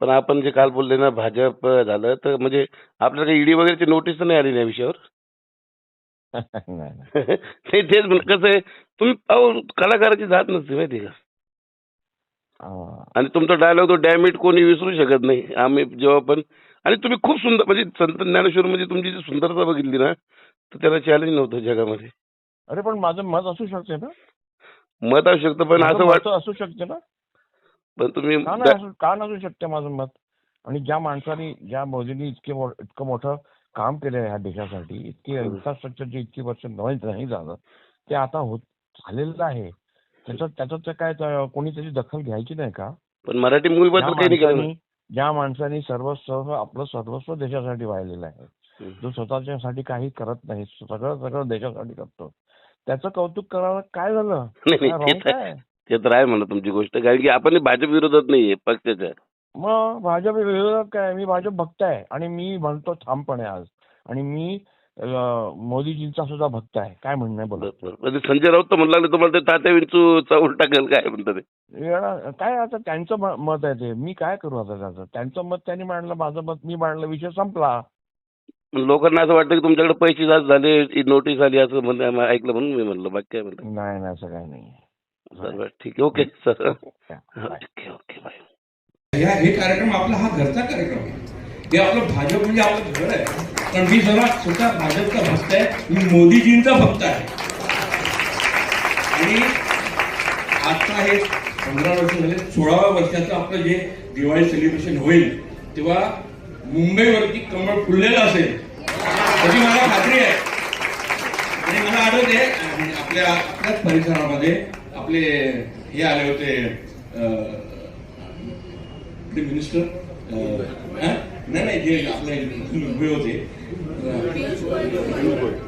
पण आपण जे काल बोलले ना भाजप झालं तर म्हणजे आपल्याला ईडी वगैरेची नोटीस तर नाही आली ना या विषयावर? नाही तेच म्हण- कसं आहे तुम्ही अहो कलाकाराची जात नसते माहिती का? हा. आणि तुमचा डायलॉग तो डॅमिट कोणी विसरू शकत नाही आम्ही जेव्हा पण. आणि तुम्ही खूप सुंदर म्हणजे संत ज्ञानेश्वर मध्ये तुमची जी सुंदरता बघितली ना तर त्याला चॅलेंज नव्हतं जगामध्ये. अरे पण माझं मत असू शकते ना? मत असू शकतं पण असं मत वाट असू शकते ना? पण तुम्ही का नाही असू का नसू शकते माझं मत? आणि ज्या माणसाने ज्या मोदींनी इतके इतकं मोठं काम केलं ह्या देशासाठी इतकी. इन्फ्रास्ट्रक्चरची इतकी वर्ष नाही नाही झालं ते आता होत झालेलं आहे. त्याच्यात त्याच्यात काय कोणी त्याची दखल घ्यायची नाही का? पण मराठी ज्या. माणसाने माणसाने सर्वस्व आपलं सर्वस्व देशासाठी वाहिलेलं आहे. जो स्वतःच्यासाठी काही करत नाही सगळं सगळं देशासाठी करतो. त्याचं कौतुक करायला काय झालं? ते तर- आहे म्हणा तुमची गोष्ट कारण की आपण भाजप विरोधात नाहीये पक्षाच्या. मग भाजप विरोधात काय मी भाजप भक्त आहे आणि मी म्हणतो ठामपणे आज. आणि मी अं, मोदीजींचा सुद्धा भक्त आहे काय म्हणणं आहे बोला. म्हणजे संजय राऊत तर म्हणू लागले तुम्हाला ते तात्या विंचूचा उलटा टाकेल काय म्हणतात ते? येणार- काय आता त्यांचं म- मत आहे ते. मी काय करू आता त्याचं? त्यांचं मत त्यांनी मांडलं माझं मत मी मांडलं विषय संपला. पण लोकांना असं वाटतं की तुमच्याकडे पैसे जास्त झाले नोटीस आली असं म्हणलं ऐकलं म्हणून मी म्हणलं बाकी काय म्हणलं नाही नाही असं काही नाही सर बरं, ठीक आहे. Okay sir. हा. ओके ओके बाय ह्या हे कार्यक्रम आपला हा घरचा कार्यक्रम आहे. हे आपलं भाजप म्हणजे आपलं घर आहे. पण मी जरा स्वतः भाजपचा भक्त आहे. मी मोदीजींचा भक्त आहे. आणि आता हे पंधरा वर्ष झाले सोळाव्या वर्षाचं आपलं जे दिवाळी सेलिब्रेशन होईल तेव्हा मुंबईवरती कमळ फुललेलं असेल त्याची मला खात्री आहे. आणि मला आठवते अं, आपल्या आपल्याच परिसरामध्ये आपले हे आले होते मिनिस्टर नाही नाही जे आपले उभे होते. अं,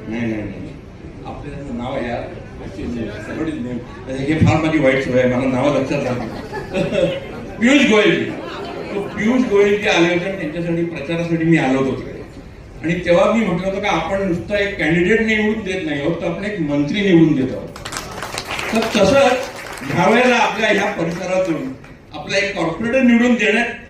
नाही नाही. आपलं त्यांचं नाव आहे यार. हे फार माझी वाईट सवय आहे मला नाव लक्षात राहते पियुष गोयल. पियुष गोयल जे आले होते आणि त्यांच्यासाठी प्रचारासाठी मी आलो होतो तिकडे. आणि तेव्हा मी म्हटलं होतं का आपण नुसतं एक कॅन्डिडेट निवडून देत नाही आहोत तर आपण एक मंत्री निवडून देत आहोत. तर तसंच ह्यावेळेला आपल्या ह्या परिसरातून आपला एक कॉर्पोरेटर निवडून देण्यात